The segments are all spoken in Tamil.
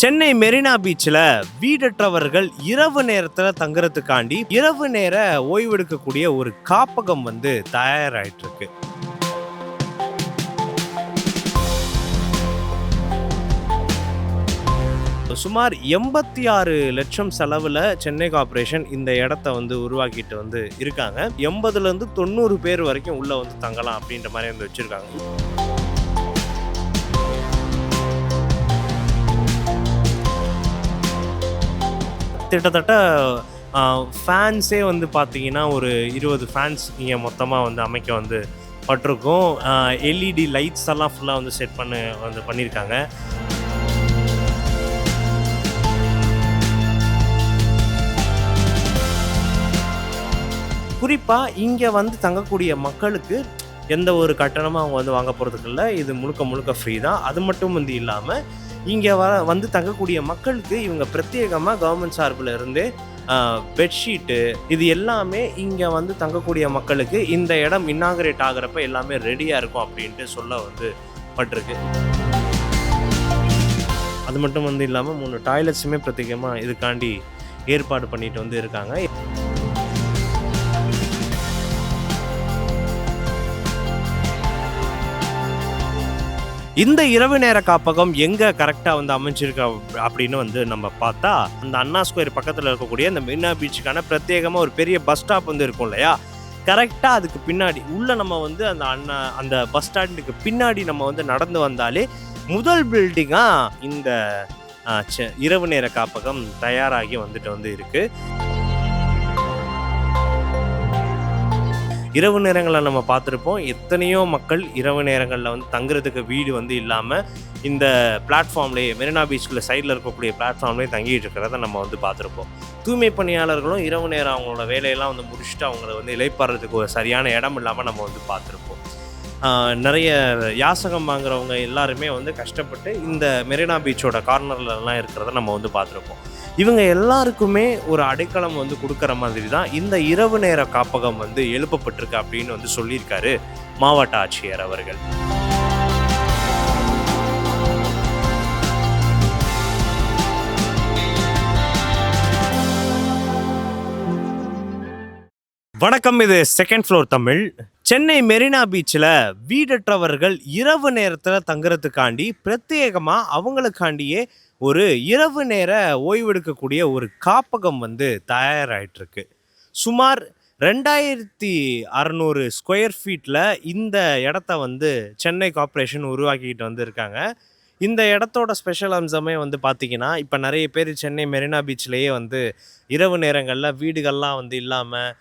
சென்னை மெரினா பீச்சில் வீடற்றவர்கள் இரவு நேரத்தில் தங்குறதுக்காண்டி இரவு நேர ஓய்வெடுக்கக்கூடிய ஒரு காப்பகம் வந்து தயாராயிட்டு இருக்கு சுமார் எண்பத்தி ஆறு லட்சம் செலவில் சென்னை கார்பரேஷன் இந்த இடத்த வந்து உருவாக்கிட்டு வந்து இருக்காங்க. எண்பதுலேருந்து தொண்ணூறு பேர் வரைக்கும் உள்ளே வந்து தங்கலாம் அப்படின்ற மாதிரி வந்து வச்சுருக்காங்க. கிட்டத்தட்ட ஃபேன்ஸே வந்து பார்த்தீங்கன்னா ஒரு இருபது ஃபேன்ஸ் இங்கே மொத்தமாக வந்து அமைக்க வந்து பட்டிருக்கும். எல்இடி லைட்ஸ் எல்லாம் ஃபுல்லாக வந்து செட் பண்ண வந்து பண்ணியிருக்காங்க குறிப்பாக இங்கே வந்து தங்கக்கூடிய மக்களுக்கு எந்த ஒரு கட்டணமும் அவங்க வந்து வாங்க போகிறதுக்கு இல்லை. இது முழுக்க முழுக்க ஃப்ரீ தான். அது மட்டும் வந்து இல்லாமல் இங்கே வர வந்து தங்கக்கூடிய மக்களுக்கு இவங்க பிரத்யேகமாக கவர்மெண்ட் சார்பில் இருந்தே பெட்ஷீட்டு இது எல்லாமே இங்கே வந்து தங்கக்கூடிய மக்களுக்கு இந்த இடம் இன்னாகரேட் ஆகிறப்ப எல்லாமே ரெடியாக இருக்கும் அப்படின்ட்டு சொல்ல வந்து பட்டிருக்கு. அது மட்டும் வந்து இல்லாமல் மூணு டாய்லெட்ஸுமே பிரத்யேகமாக இதுக்காண்டி ஏற்பாடு பண்ணிட்டு வந்து இருக்காங்க. இந்த இரவு நேர காப்பகம் எங்க கரெக்டா வந்து அமைஞ்சிருக்கு அப்படின்னு வந்து நம்ம பார்த்தா அந்த அண்ணா ஸ்கொயர் பக்கத்துல இருக்கக்கூடிய இந்த மெரினா பீச்சுக்கான பிரத்யேகமா ஒரு பெரிய பஸ் ஸ்டாப் வந்து இருக்கும் இல்லையா? கரெக்டாக அதுக்கு பின்னாடி உள்ளே நம்ம வந்து அந்த அண்ணா அந்த பஸ் ஸ்டாண்டுக்கு பின்னாடி நம்ம வந்து நடந்து வந்தாலே முதல் பில்டிங்காக இந்த இரவு நேர காப்பகம் தயாராகி வந்துட்டு வந்து இருக்குது இரவு நேரங்களில் நம்ம பார்த்துருப்போம். எத்தனையோ மக்கள் இரவு நேரங்களில் வந்து தங்குறதுக்கு வீடு வந்து இல்லாமல் இந்த பிளாட்ஃபார்ம்லேயே மெரினா பீச்சில் சைடில் இருக்கக்கூடிய பிளாட்ஃபார்ம்லேயே தங்கிட்டு இருக்கிறத நம்ம வந்து பார்த்துருப்போம். தூய்மை பணியாளர்களும் இரவு நேரம் அவங்களோட வேலையெல்லாம் வந்து முடிச்சுட்டு அவங்கள வந்து இலைப்பாடுறதுக்கு ஒரு சரியான இடம் இல்லாமல் நம்ம வந்து பார்த்துருப்போம். நிறைய யாசகம் வாங்குறவங்க எல்லாருமே வந்து கஷ்டப்பட்டு இந்த மெரினா பீச்சோட கார்னர்லலாம் இருக்கிறத நம்ம வந்து பார்த்துருப்போம். இவங்க எல்லாருக்குமே ஒரு அடைக்கலம் வந்து கொடுக்குற மாதிரி தான் இந்த இரவு நேர காப்பகம் வந்து எழுப்பப்பட்டிருக்கு அப்படின்னு வந்து சொல்லியிருக்காரு மாவட்ட ஆட்சியர் அவர்கள். வணக்கம் இது செகண்ட் ஃப்ளோர் தமிழ். சென்னை மெரினா பீச்சில் வீடற்றவர்கள் இரவு நேரத்தில் தங்குறதுக்காண்டி பிரத்யேகமாக அவங்களுக்காண்டியே ஒரு இரவு நேர ஓய்வெடுக்கக்கூடிய ஒரு காப்பகம் வந்து தயாராகிட்டுருக்கு சுமார் ரெண்டாயிரத்தி அறநூறு ஸ்கொயர் ஃபீட்டில் இந்த இடத்த வந்து சென்னை கார்ப்பரேஷன் உருவாக்கிக்கிட்டு வந்திருக்காங்க. இந்த இடத்தோட ஸ்பெஷல் அம்சமே வந்து பார்த்திங்கன்னா இப்போ நிறைய பேர் சென்னை மெரினா பீச்லேயே வந்து இரவு நேரங்களில் வீடுகள்லாம் வந்து இல்லாமல்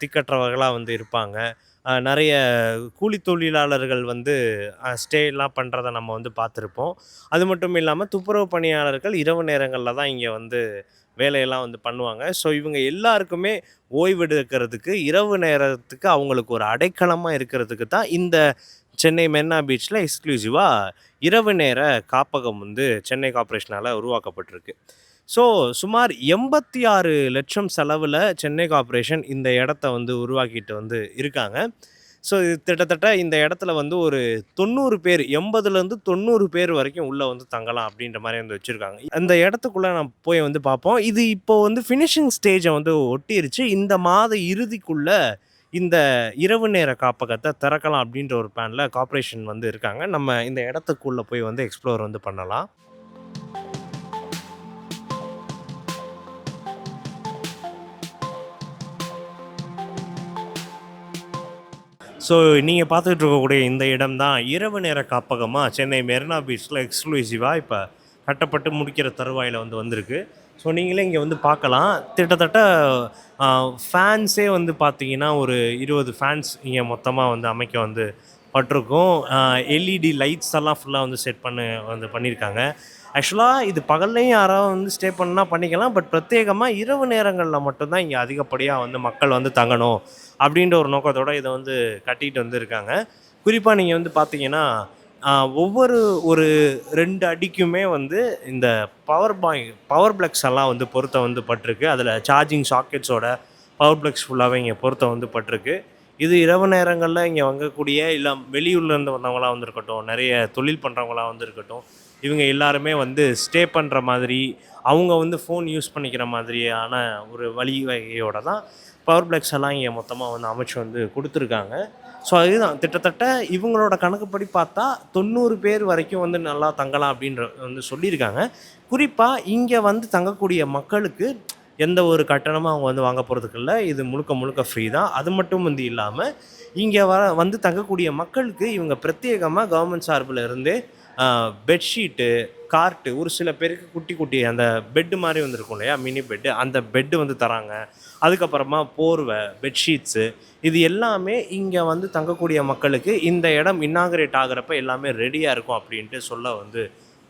திக்கற்றவர்களாக வந்து இருப்பாங்க. நிறைய கூலி தொழிலாளர்கள் வந்து ஸ்டேலாம் பண்ணுறத நம்ம வந்து பார்த்துருப்போம். அது மட்டும் இல்லாமல் துப்புரவு பணியாளர்கள் இரவு நேரங்களில் தான் இங்கே வந்து வேலையெல்லாம் வந்து பண்ணுவாங்க. ஸோ இவங்க எல்லாருக்குமே ஓய்வெடுக்கிறதுக்கு இரவு நேரத்துக்கு அவங்களுக்கு ஒரு அடைக்கலமாக இருக்கிறதுக்கு தான் இந்த சென்னை மெரினா பீச்சில் எக்ஸ்க்ளூசிவாக இரவு நேர காப்பகம் வந்து சென்னை கார்ப்பரேஷனால் உருவாக்கப்பட்டிருக்கு. ஸோ சுமார் எண்பத்தி ஆறு லட்சம் செலவில் சென்னை கார்ப்பரேஷன் இந்த இடத்த வந்து உருவாக்கிட்டு வந்து இருக்காங்க. ஸோ இது கிட்டத்தட்ட இந்த இடத்துல வந்து ஒரு தொண்ணூறு பேர் எண்பதுலேருந்து தொண்ணூறு பேர் வரைக்கும் உள்ளே வந்து தங்கலாம் அப்படின்ற மாதிரி வந்து வச்சுருக்காங்க. அந்த இடத்துக்குள்ளே நான் போய் வந்து பார்ப்போம். இது இப்போ வந்து ஃபினிஷிங் ஸ்டேஜை வந்து ஒட்டிருச்சு. இந்த மாத இறுதிக்குள்ளே இந்த இரவு நேர காப்பகத்தை திறக்கலாம் அப்படின்ற ஒரு பிளானில் கார்ப்பரேஷன் வந்து இருக்காங்க. நம்ம இந்த இடத்துக்குள்ளே போய் வந்து எக்ஸ்ப்ளோர் வந்து பண்ணலாம். ஸோ நீங்கள் பார்த்துட்டு இருக்கக்கூடிய இந்த இடம் தான் இரவு நேர காப்பகமாக சென்னை மெரினா பீச்சில் எக்ஸ்க்ளூசிவாக இப்போ கட்டப்பட்டு முடிக்கிற தருவாயில் வந்து வந்திருக்கு. ஸோ நீங்களே இங்கே வந்து பார்க்கலாம். கிட்டத்தட்ட ஃபேன்ஸே வந்து பார்த்தீங்கன்னா ஒரு இருபது ஃபேன்ஸ் இங்கே மொத்தமாக வந்து அமைக்க வந்து பட்டிருக்கும். எல்இடி லைட்ஸ் எல்லாம் ஃபுல்லாக வந்து செட் பண்ணு வந்து பண்ணியிருக்காங்க ஆக்சுவலாக இது பகல்லையும் யாராவது வந்து ஸ்டே பண்ணால் பண்ணிக்கலாம். பட் பிரத்யேகமாக இரவு நேரங்களில் மட்டும்தான் இங்கே அதிகப்படியாக வந்து மக்கள் வந்து தங்கணும். அப்படின்ற ஒரு நோக்கத்தோடு இதை வந்து கட்டிகிட்டு வந்து இருக்காங்க குறிப்பாக நீங்கள் வந்து பார்த்தீங்கன்னா ஒவ்வொரு ஒரு ரெண்டு அடிக்குமே வந்து இந்த பவர் பாய் பவர் பிளக்ஸ் எல்லாம் வந்து பொருத்த வந்து பட்டிருக்கு. அதில் சார்ஜிங் சாக்கெட்ஸோட பவர் பிளக்ஸ் ஃபுல்லாகவே இங்கே பொருத்த வந்து பட்டிருக்கு. இது இரவு நேரங்களில் இங்கே வாங்கக்கூடிய இல்லை வெளியூர்லேருந்து வந்தவங்களாக வந்திருக்கட்டும் நிறைய தொழில் பண்ணுறவங்களாக வந்திருக்கட்டும் இவங்க எல்லாருமே வந்து ஸ்டே பண்ணுற மாதிரி அவங்க வந்து ஃபோன் யூஸ் பண்ணிக்கிற மாதிரியான ஒரு வழிவகையோட தான் பவர் பிளக்ஸ் எல்லாம் இங்கே மொத்தமாக வந்து அமைச்சு வந்து கொடுத்துருக்காங்க. ஸோ அதுதான் கிட்டத்தட்ட இவங்களோட கணக்குப்படி பார்த்தா தொண்ணூறு பேர் வரைக்கும் வந்து நல்லா தங்கலாம் அப்படின்ற வந்து சொல்லியிருக்காங்க. குறிப்பாக இங்கே வந்து தங்கக்கூடிய மக்களுக்கு எந்த ஒரு கட்டணமும் அவங்க வந்து வாங்க போகிறதுக்கு இல்லை. இது முழுக்க முழுக்க ஃப்ரீ தான். அது மட்டும் வந்து இல்லாமல் இங்கே வர வந்து தங்கக்கூடிய மக்களுக்கு இவங்க பிரத்யேகமாக கவர்மெண்ட் சார்பில் இருந்து பெட்ஷீட்டு கார்ட்டு ஒரு சில பேருக்கு குட்டி குட்டி அந்த பெட்டு மாதிரி வந்துருக்கும் இல்லையா? மினி பெட்டு அந்த பெட்டு வந்து தராங்க. அதுக்கப்புறமா போர்வை பெட்ஷீட்ஸு இது எல்லாமே இங்கே வந்து தங்கக்கூடிய மக்களுக்கு இந்த இடம் இன்னாகரேட் ஆகிறப்ப எல்லாமே ரெடியாக இருக்கும் அப்படின்ட்டு சொல்ல வந்து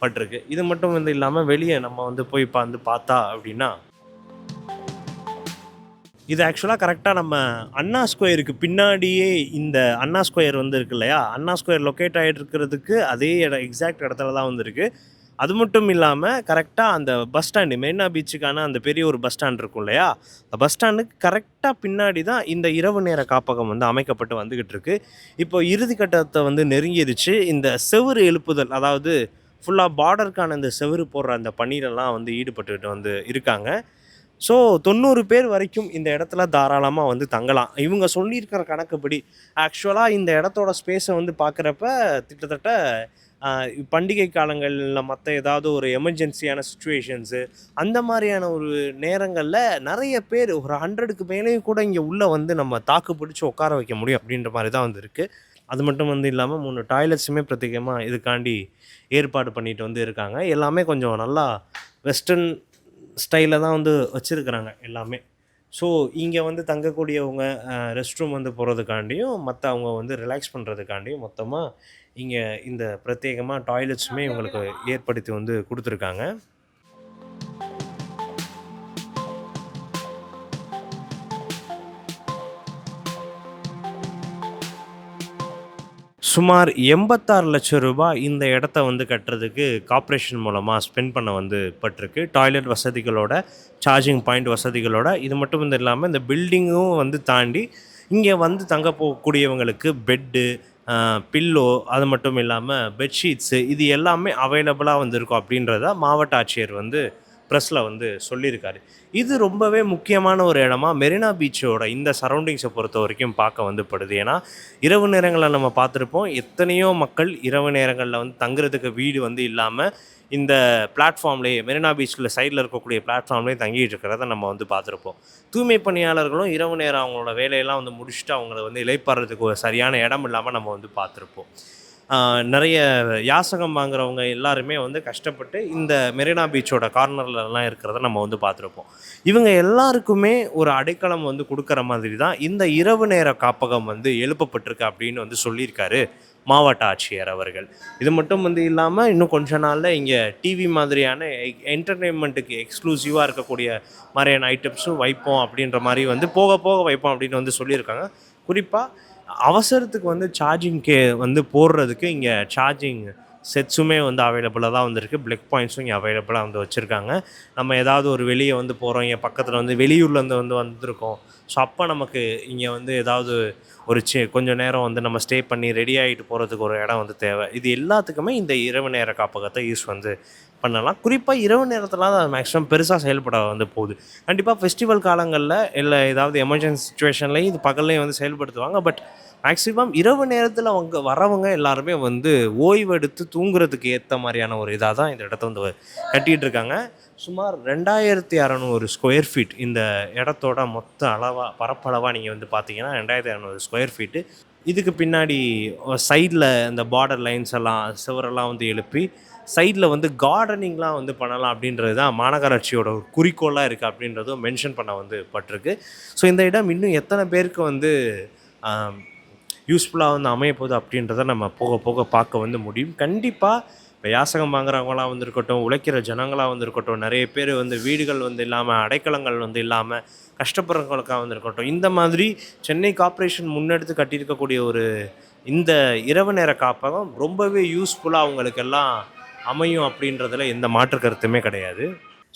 பட்டிருக்கு. இது மட்டும் வந்து இல்லாமல் வெளியே நம்ம வந்து போய் இப்போ வந்து பார்த்தா அப்படின்னா இது ஆக்சுவலாக கரெக்டாக நம்ம அண்ணா ஸ்கொயருக்கு பின்னாடியே இந்த அண்ணா ஸ்கொயர் வந்து இருக்கு இல்லையா? அண்ணா ஸ்கொயர் லொக்கேட் ஆகிட்டு இருக்கிறதுக்கு அதே இடம் எக்ஸாக்ட் இடத்துல தான் வந்துருக்கு அது மட்டும் இல்லாமல் கரெக்டாக அந்த பஸ் ஸ்டாண்டு மெரினா பீச்சுக்கான அந்த பெரிய ஒரு பஸ் ஸ்டாண்ட் இருக்கும் இல்லையா? அந்த பஸ் ஸ்டாண்டுக்கு கரெக்டாக பின்னாடி தான் இந்த இரவு நேர காப்பகம் வந்து அமைக்கப்பட்டு வந்துக்கிட்டு இருக்கு. இப்போ இறுதி கட்டத்தை வந்து நெருங்கிடுச்சு. இந்த செவுறு எழுப்புதல் அதாவது ஃபுல்லாக பார்டருக்கான இந்த செவுறு போடுற அந்த பணியிலலாம் வந்து ஈடுபட்டுக்கிட்டு வந்து இருக்காங்க. ஸோ தொண்ணூறு பேர் வரைக்கும் இந்த இடத்துல தாராளமாக வந்து தங்கலாம். இவங்க சொல்லியிருக்கிற கணக்குப்படி ஆக்சுவலாக இந்த இடத்தோட ஸ்பேஸை வந்து பார்க்குறப்ப கிட்டத்தட்ட பண்டிகை காலங்களில் மற்ற ஏதாவது ஒரு எமர்ஜென்சியான சுச்சுவேஷன்ஸு அந்த மாதிரியான ஒரு நேரங்களில் நிறைய பேர் ஒரு ஹண்ட்ரடுக்கு மேலேயும் கூட இங்கே உள்ளே வந்து நம்ம தாக்கு பிடிச்சி உட்கார வைக்க முடியும் அப்படின்ற மாதிரி தான் வந்து இருக்குது அது மட்டும் வந்து இல்லாமல் மூணு டாய்லெட்ஸுமே பிரத்யேகமாக இதுக்காண்டி ஏற்பாடு பண்ணிட்டு வந்து இருக்காங்க. எல்லாமே கொஞ்சம் நல்லா வெஸ்டர்ன் ஸ்டைலில் தான் வந்து வச்சுருக்குறாங்க எல்லாமே. ஸோ இங்கே வந்து தங்கக்கூடியவங்க ரெஸ்ட் ரூம் வந்து போகிறதுக்காண்டியும் மற்ற அவங்க வந்து ரிலாக்ஸ் பண்ணுறதுக்காண்டியும் மொத்தமாக இங்கே இந்த பிரத்யேகமாக டாய்லெட்ஸுமே இவங்களுக்கு ஏற்படுத்தி வந்து கொடுத்துருக்காங்க. சுமார் எண்பத்தாறு லட்சம் ரூபாய் இந்த இடத்த வந்து கட்டுறதுக்கு கார்ப்பரேஷன் மூலமாக ஸ்பெண்ட் பண்ண வந்து பட்டிருக்கு. டாய்லெட் வசதிகளோட சார்ஜிங் பாயிண்ட் வசதிகளோட இது மட்டும் இல்லாமல் இந்த பில்டிங்கும் வந்து தாண்டி இங்கே வந்து தங்க போகக்கூடியவங்களுக்கு பெட்டு பில்லோ அது மட்டும் இல்லாமல் பெட்ஷீட்ஸு இது எல்லாமே அவைலபிளாக வந்திருக்கும் அப்படின்றத மாவட்ட ஆட்சியர் வந்து ப்ரெஸ்ஸில் வந்து சொல்லியிருக்காரு. இது ரொம்பவே முக்கியமான ஒரு இடமா மெரினா பீச்சோட இந்த சரௌண்டிங்ஸை பொறுத்த வரைக்கும் பார்க்க வந்து படுது ஏன்னா இரவு நேரங்களில் நம்ம பார்த்துருப்போம் எத்தனையோ மக்கள் இரவு நேரங்களில் வந்து தங்குறதுக்கு வீடு வந்து இல்லாமல் இந்த பிளாட்ஃபார்ம்லேயே மெரினா பீச்சில் சைடில் இருக்கக்கூடிய பிளாட்ஃபார்ம்லேயே தங்கிட்டு இருக்கிறத நம்ம வந்து பார்த்துருப்போம். தூய்மை பணியாளர்களும் இரவு நேரம் அவங்களோட வேலையெல்லாம் வந்து முடிச்சுட்டு அவங்கள வந்து இலைப்படுறதுக்கு ஒரு சரியான இடம் இல்லாமல் நம்ம வந்து பார்த்துருப்போம். நிறைய யாசகம் வாங்குறவங்க எல்லாருமே வந்து கஷ்டப்பட்டு இந்த மெரினா பீச்சோட கார்னர்லலாம் இருக்கிறத நம்ம வந்து பார்த்துருப்போம். இவங்க எல்லாருக்குமே ஒரு அடைக்கலம் வந்து கொடுக்குற மாதிரி தான் இந்த இரவு நேர காப்பகம் வந்து எழுப்பப்பட்டிருக்கு அப்படின்னு வந்து சொல்லியிருக்காரு மாவட்ட ஆட்சியர் அவர்கள். இது மட்டும் வந்து இல்லாமல் இன்னும் கொஞ்ச நாளில் இங்கே டிவி மாதிரியான என்டர்டெயின்மெண்ட்டுக்கு எக்ஸ்க்ளூசிவாக இருக்கக்கூடிய மாதிரியான ஐட்டம்ஸும் வைப்போம் அப்படின்ற மாதிரி வந்து போக போக வைப்போம் அப்படின்னு வந்து சொல்லியிருக்காங்க. குறிப்பாக அவசரத்துக்கு வந்து சார்ஜிங்க்கு வந்து போடுறதுக்கு இங்கே சார்ஜிங் செட்ஸுமே வந்து அவைலபிளாக தான் வந்திருக்கு. பிளக் பாயிண்ட்ஸும் இங்கே அவைலபிளாக வந்து வச்சுருக்காங்க. நம்ம ஏதாவது ஒரு வெளியே வந்து போகிறோம் இங்கே பக்கத்தில் வந்து வெளியூர்லேருந்து வந்து வந்திருக்கோம். ஸோ அப்போ நமக்கு இங்கே வந்து ஏதாவது ஒரு சி கொஞ்சம் நேரம் வந்து நம்ம ஸ்டே பண்ணி ரெடி ஆகிட்டு போகிறதுக்கு ஒரு இடம் வந்து தேவை. இது எல்லாத்துக்குமே இந்த இரவு நேர காப்பகத்தை யூஸ் வந்து பண்ணலாம். குறிப்பாக இரவு நேரத்தில் தான் மேக்ஸிமம் பெருசாக செயல்பட வந்து போகுது. கண்டிப்பாக ஃபெஸ்டிவல் காலங்களில் இல்லை ஏதாவது எமர்ஜென்சி சுச்சுவேஷன்லேயும் இது பகல்லையும் வந்து செயல்படுத்துவாங்க. பட் மேக்ஸிமம் இரவு நேரத்தில் அவங்க வரவங்க எல்லாருமே வந்து ஓய்வெடுத்து தூங்குறதுக்கு ஏற்ற மாதிரியான ஒரு இதாக தான் இந்த இடத்த வந்து கட்டிகிட்டு இருக்காங்க. சுமார் ரெண்டாயிரத்தி அறநூறு ஸ்கொயர் ஃபீட் இந்த இடத்தோட மொத்த அளவாக பரப்பளவாக நீங்கள் வந்து பார்த்தீங்கன்னா ரெண்டாயிரத்தி அறநூறு ஸ்கொயர் ஃபீட்டு இதுக்கு பின்னாடி சைடில் இந்த பார்டர் லைன்ஸ் எல்லாம் சுவரெல்லாம் வந்து எழுப்பி சைடில் வந்து கார்டனிங்லாம் வந்து பண்ணலாம் அப்படின்றது தான் மாநகராட்சியோட ஒரு குறிக்கோளாக இருக்குது அப்படின்றதும் மென்ஷன் பண்ண வந்து பட்டிருக்கு. ஸோ இந்த இடம் இன்னும் எத்தனை பேருக்கு வந்து யூஸ்ஃபுல்லாக வந்து அமைய போகுது அப்படின்றத நம்ம போக போக பார்க்க வந்து முடியும். கண்டிப்பாக இப்போ யாசகம் வாங்குறவங்களாக வந்து இருக்கட்டும் உழைக்கிற ஜனங்களாக வந்து இருக்கட்டும் நிறைய பேர் வந்து வீடுகள் வந்து இல்லாமல் அடைக்கலங்கள் வந்து இல்லாமல் கஷ்டப்படுறவங்களுக்காக வந்து இருக்கட்டும் இந்த மாதிரி சென்னை கார்ப்பரேஷன் முன்னெடுத்து கட்டியிருக்கக்கூடிய ஒரு இந்த இரவு நேர காப்பகம் ரொம்பவே யூஸ்ஃபுல்லாக அவங்களுக்கெல்லாம் அமையும் அப்படின்றதுல எந்த மாற்று கருத்துமே கிடையாது.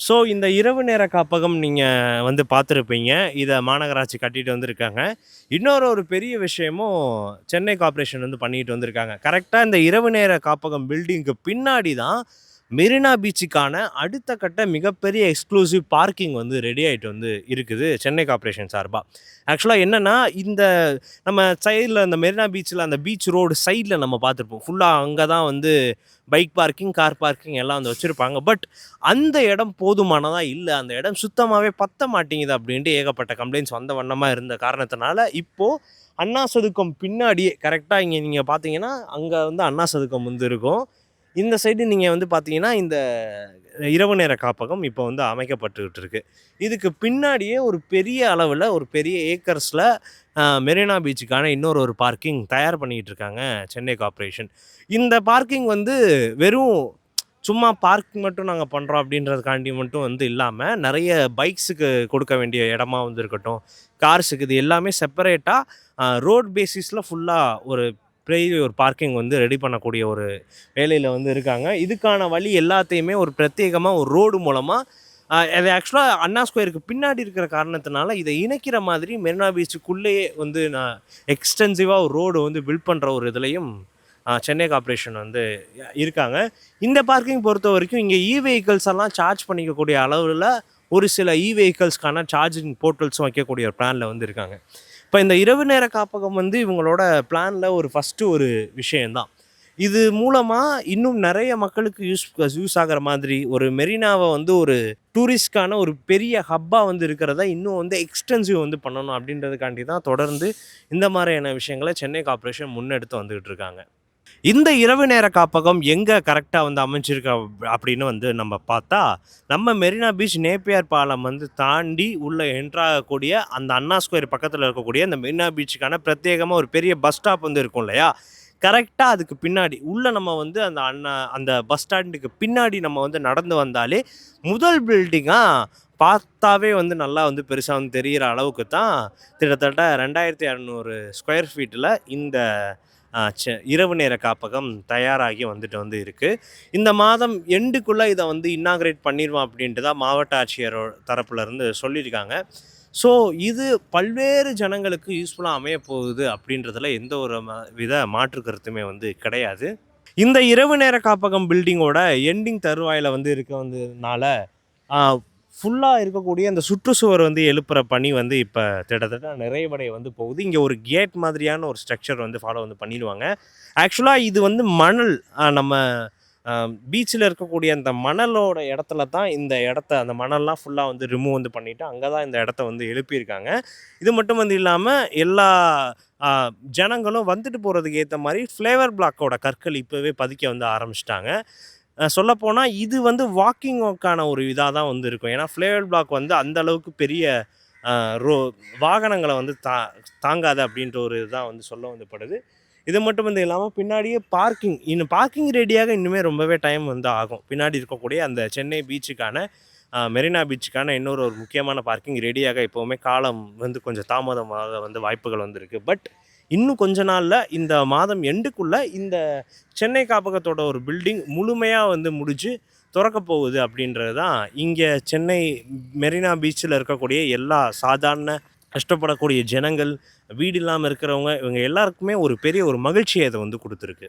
ஸோ இந்த இரவு நேர காப்பகம் நீங்கள் வந்து பார்த்துருப்பீங்க. இதை மாநகராட்சி கட்டிட்டு வந்திருக்காங்க. இன்னொரு ஒரு பெரிய விஷயமும் சென்னை கார்ப்பரேஷன் வந்து பண்ணிட்டு வந்திருக்காங்க. கரெக்டாக இந்த இரவு நேர காப்பகம் பில்டிங்க்கு பின்னாடி தான் மெரினா பீச்சுக்கான அடுத்த கட்ட மிகப்பெரிய எக்ஸ்க்ளூசிவ் பார்க்கிங் வந்து ரெடி ஆகிட்டு வந்து இருக்குது சென்னை கார்பரேஷன் சார்பாக ஆக்சுவலாக என்னென்னா இந்த நம்ம சைடில் அந்த மெரினா பீச்சில் அந்த பீச் ரோடு சைடில் நம்ம பார்த்துருப்போம். ஃபுல்லாக அங்கே தான் வந்து பைக் பார்க்கிங் கார் பார்க்கிங் எல்லாம் வந்து வச்சுருப்பாங்க. பட் அந்த இடம் போதுமானதாக இல்லை. அந்த இடம் சுத்தமாகவே பத்த மாட்டேங்குது அப்படின்ட்டு ஏகப்பட்ட கம்ப்ளைண்ட்ஸ் வந்த வண்ணமாக இருந்த காரணத்தினால இப்போது அண்ணா சதுக்கம் பின்னாடியே கரெக்டாக இங்கே நீங்கள் பார்த்தீங்கன்னா அங்கே வந்து அண்ணா சதுக்கம் வந்து இருக்கும். இந்த சைடு நீங்கள் வந்து பார்த்தீங்கன்னா இந்த இரவு நேர காப்பகம் இப்போ வந்து அமைக்கப்பட்டுக்கிட்டு இருக்கு இதுக்கு பின்னாடியே ஒரு பெரிய அளவில் ஒரு பெரிய ஏக்கர்ஸில் மெரினா பீச்சுக்கான இன்னொரு ஒரு பார்க்கிங் தயார் பண்ணிக்கிட்டு இருக்காங்க சென்னை கார்பரேஷன் இந்த பார்க்கிங் வந்து வெறும் சும்மா பார்க் மட்டும் நாங்கள் பண்ணுறோம் அப்படின்றதுக்காண்டி மட்டும் வந்து இல்லாமல் நிறைய பைக்ஸுக்கு கொடுக்க வேண்டிய இடமா வந்து இருக்கட்டும் கார்ஸுக்கு இது எல்லாமே செப்பரேட்டாக ரோட் பேசிஸில் ஃபுல்லாக ஒரு பெரிய ஒரு பார்க்கிங் வந்து ரெடி பண்ணக்கூடிய ஒரு வேலையில் வந்து இருக்காங்க. இதுக்கான வழி எல்லாத்தையுமே ஒரு பிரத்யேகமாக ஒரு ரோடு மூலமாக அது ஆக்சுவலாக அண்ணா ஸ்கொயருக்கு பின்னாடி இருக்கிற காரணத்தினால இதை இணைக்கிற மாதிரி மெரினா பீச்சுக்குள்ளேயே வந்து நான் எக்ஸ்டென்சிவாக ஒரு ரோடு வந்து பில்ட் பண்ணுற ஒரு இதுலேயும் சென்னை கார்பரேஷன் வந்து இருக்காங்க. இந்த பார்க்கிங் பொறுத்த வரைக்கும் இங்கே இ வெஹிக்கிள்ஸ் எல்லாம் சார்ஜ் பண்ணிக்கக்கூடிய அளவில் ஒரு சில இ வெஹிக்கிள்ஸ்க்கான சார்ஜிங் போர்ட்டல்ஸும் வைக்கக்கூடிய ஒரு பிளானில் வந்து இருக்காங்க. இப்போ இந்த இரவு நேர காப்பகம் வந்து இவங்களோட பிளானில் ஒரு ஃபஸ்ட்டு ஒரு விஷயந்தான் இது மூலமாக இன்னும் நிறைய மக்களுக்கு யூஸ் யூஸ் ஆகிற மாதிரி ஒரு மெரினாவை வந்து ஒரு டூரிஸ்ட்கான ஒரு பெரிய ஹப்பாக வந்து இருக்கிறத இன்னும் வந்து எக்ஸ்டென்சிவ் வந்து பண்ணணும் அப்படின்றதுக்காண்டி தான் தொடர்ந்து இந்த மாதிரியான விஷயங்களை சென்னை கார்ப்பரேஷன் முன்னெடுத்து வந்துக்கிட்டு இருக்காங்க. இந்த இரவு நேர காப்பகம் எங்கே கரெக்டாக வந்து அமைஞ்சிருக்கு அப்படின்னு வந்து நம்ம பார்த்தா நம்ம மெரினா பீச் நேப்பியார் பாலம் வந்து தாண்டி உள்ளே என்ட்ராகக்கூடிய அந்த அண்ணா ஸ்கொயர் பக்கத்தில் இருக்கக்கூடிய அந்த மெரினா பீச்சுக்கான பிரத்யேகமாக ஒரு பெரிய பஸ் ஸ்டாப் வந்து இருக்கும் இல்லையா? கரெக்டாக அதுக்கு பின்னாடி உள்ளே நம்ம வந்து அந்த அண்ணா அந்த பஸ் ஸ்டாண்டுக்கு பின்னாடி நம்ம வந்து நடந்து வந்தாலே முதல் பில்டிங்காக பார்த்தாவே வந்து நல்லா வந்து பெருசாக வந்து தெரிகிற அளவுக்கு தான் கிட்டத்தட்ட ரெண்டாயிரத்தி இரநூறு ஸ்கொயர் ஃபீட்டில் இந்த இரவு நேர காப்பகம் தயாராகி வந்துட்டு வந்து இருக்குது இந்த மாதம் எண்டுக்குள்ளே இதை வந்து இன்னாகிரேட் பண்ணிடுவோம் அப்படின்ட்டு தான் மாவட்ட ஆட்சியரோ தரப்புலேருந்து சொல்லியிருக்காங்க. ஸோ இது பல்வேறு ஜனங்களுக்கு யூஸ்ஃபுல்லாக அமைய போகுது அப்படின்றதுல எந்த ஒரு ம- வித மாற்று கருத்துமே வந்து கிடையாது. இந்த இரவு நேர காப்பகம் பில்டிங்கோட எண்டிங் தருவாயில் வந்து இருக்க வந்ததுனால ஃபுல்லாக இருக்கக்கூடிய அந்த சுற்றுச்சுவர் வந்து எழுப்புற பணி வந்து இப்போ கிட்டத்தட்ட நிறைவடைய வந்து போகுது. இங்கே ஒரு கேட் மாதிரியான ஒரு ஸ்ட்ரக்சர் வந்து ஃபாலோ வந்து பண்ணிடுவாங்க. ஆக்சுவலாக இது வந்து மணல் நம்ம பீச்சில் இருக்கக்கூடிய அந்த மணலோட இடத்துல தான் இந்த இடத்த அந்த மணல்லாம் ஃபுல்லாக வந்து ரிமூவ் வந்து பண்ணிவிட்டு அங்கே தான் இந்த இடத்த வந்து எழுப்பியிருக்காங்க. இது மட்டும் வந்து இல்லாமல் எல்லா ஜனங்களும் வந்துட்டு போகிறதுக்கு ஏற்ற மாதிரி ஃப்ளேவர் பிளாக்கோட கற்கள் இப்போவே பதிக்க வந்து ஆரம்பிச்சிட்டாங்க. சொல்லப்போனால் இது வந்து வாக்கிங்கான ஒரு இதாக தான் வந்து இருக்கும். ஏன்னா ஃப்ளேவர் பிளாக் வந்து அந்த அளவுக்கு பெரிய ரோ வாகனங்களை வந்து தா தாங்காது அப்படின்ற ஒரு இதுதான் வந்து சொல்ல வந்து படுது இது மட்டும் வந்து இல்லாமல் பின்னாடியே பார்க்கிங் இன்னும் பார்க்கிங் ரெடியாக இன்னுமே ரொம்பவே டைம் வந்து ஆகும். பின்னாடி இருக்கக்கூடிய அந்த சென்னை பீச்சுக்கான மெரினா பீச்சுக்கான இன்னொரு ஒரு முக்கியமான பார்க்கிங் ரெடியாக எப்போவுமே காலம் வந்து கொஞ்சம் தாமதமாக வந்து வாய்ப்புகள் வந்திருக்கு. பட் இன்னும் கொஞ்ச நாளில் இந்த மாதம் எண்டுக்குள்ளே இந்த சென்னை காப்பகத்தோட ஒரு பில்டிங் முழுமையாக வந்து முடிஞ்சு திறக்க போகுது அப்படின்றது தான் இங்கே சென்னை மெரினா பீச்சில் இருக்கக்கூடிய எல்லா சாதாரண கஷ்டப்படக்கூடிய ஜனங்கள் வீடு இல்லாமல் இருக்கிறவங்க இவங்க எல்லாருக்குமே ஒரு பெரிய ஒரு மகிழ்ச்சியை அதை வந்து கொடுத்துருக்கு.